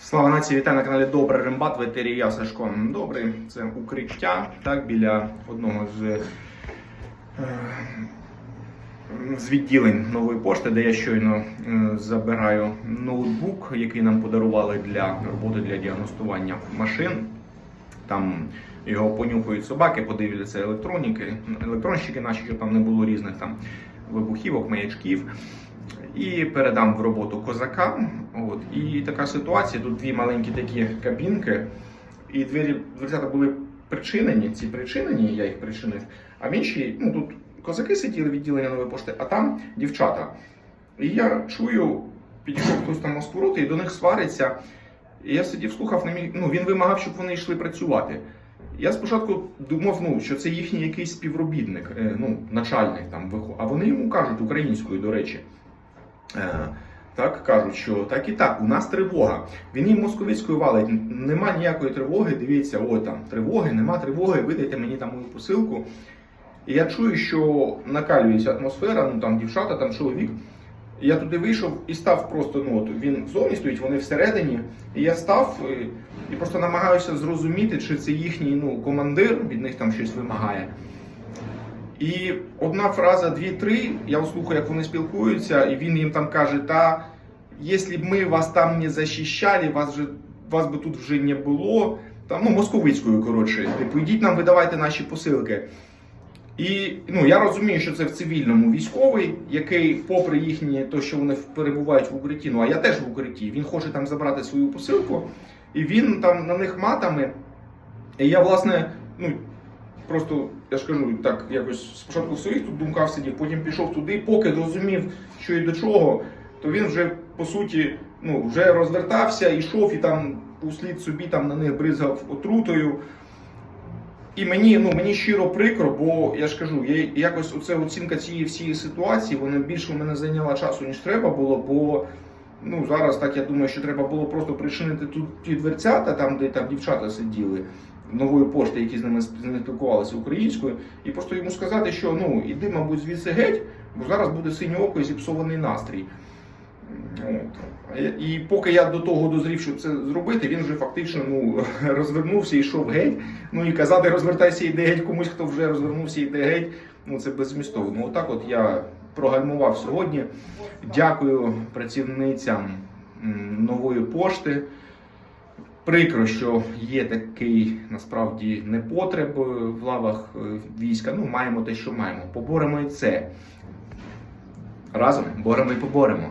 Слава нації, вітаю на каналі Добре Рембат, ветері я Сашко. Добрий, це укриття, так, біля одного з, е, з відділень нової пошти, де я щойно е, забираю ноутбук, який нам подарували для роботи для діагностування машин. Там його понюхають собаки, подивляться електроніки, електронщики наші, щоб там не було різних там вибухівок, маячків. І передам в роботу козакам. От. І така ситуація. Тут дві маленькі такі кабінки, і двері дверцята були причинені. Ці причинені, я їх причинив. А в іншій, ну тут козаки сиділи відділення нової пошти, а там дівчата. І я чую, підійшов хтось там Москвороти, і до них свариться. І я сидів, слухав, не міг, ну, він вимагав, щоб вони йшли працювати. Я спочатку думав, ну, що це їхній якийсь співробітник, е, ну, начальник там А вони йому кажуть українською, до речі. Е, Так кажуть, що так і так, у нас тривога. Він їм московицькою валить. Нема ніякої тривоги. Дивіться, о там тривоги, нема тривоги. Видайте мені там мою посилку. І я чую, що накалюється атмосфера, ну там дівчата, там чоловік. Я туди вийшов і став просто. Ну от він зовні стоїть, вони всередині. І я став і, і просто намагаюся зрозуміти, чи це їхній ну, командир від них там щось вимагає. І одна фраза, дві-три, я слухаю, як вони спілкуються, і він їм там каже: та якщо б ми вас там не захищали, вас же вас би тут вже не було. Там, ну, московицькою, коротше, типу, йдіть нам видавайте наші посилки. І ну, я розумію, що це в цивільному військовий, який, попри їхнє, то, що вони перебувають в укритті, ну а я теж в укритті, він хоче там забрати свою посилку, і він там на них матами. І я, власне, ну, просто, я ж кажу, так, якось спочатку в своїх тут думках сидів, потім пішов туди, поки зрозумів, що і до чого, то він вже по суті ну, вже розвертався, йшов і там услід собі там на них бризгав отрутою. І мені, ну, мені щиро прикро, бо я ж кажу, я, якось оце оцінка цієї всієї ситуації, вона більше в мене зайняла часу, ніж треба було, бо ну, зараз так я думаю, що треба було просто причинити тут ті дверцята, там, де там дівчата сиділи нової пошти, які з ними спілкувалися українською, і просто йому сказати, що ну іди, мабуть, звідси геть, бо зараз буде синє око і зіпсований настрій. От. І поки я до того дозрів, щоб це зробити, він вже фактично ну, розвернувся і йшов геть. Ну і казати розвертайся і йди геть комусь, хто вже розвернувся і йде геть. Ну це беззмістовно. Отак от я прогальмував сьогодні. Дякую працівницям нової пошти. Прикро, що є такий насправді непотреб е, в лавах е, війська. Ну, маємо те, що маємо. Поборемо і це. Разом боремо і поборемо.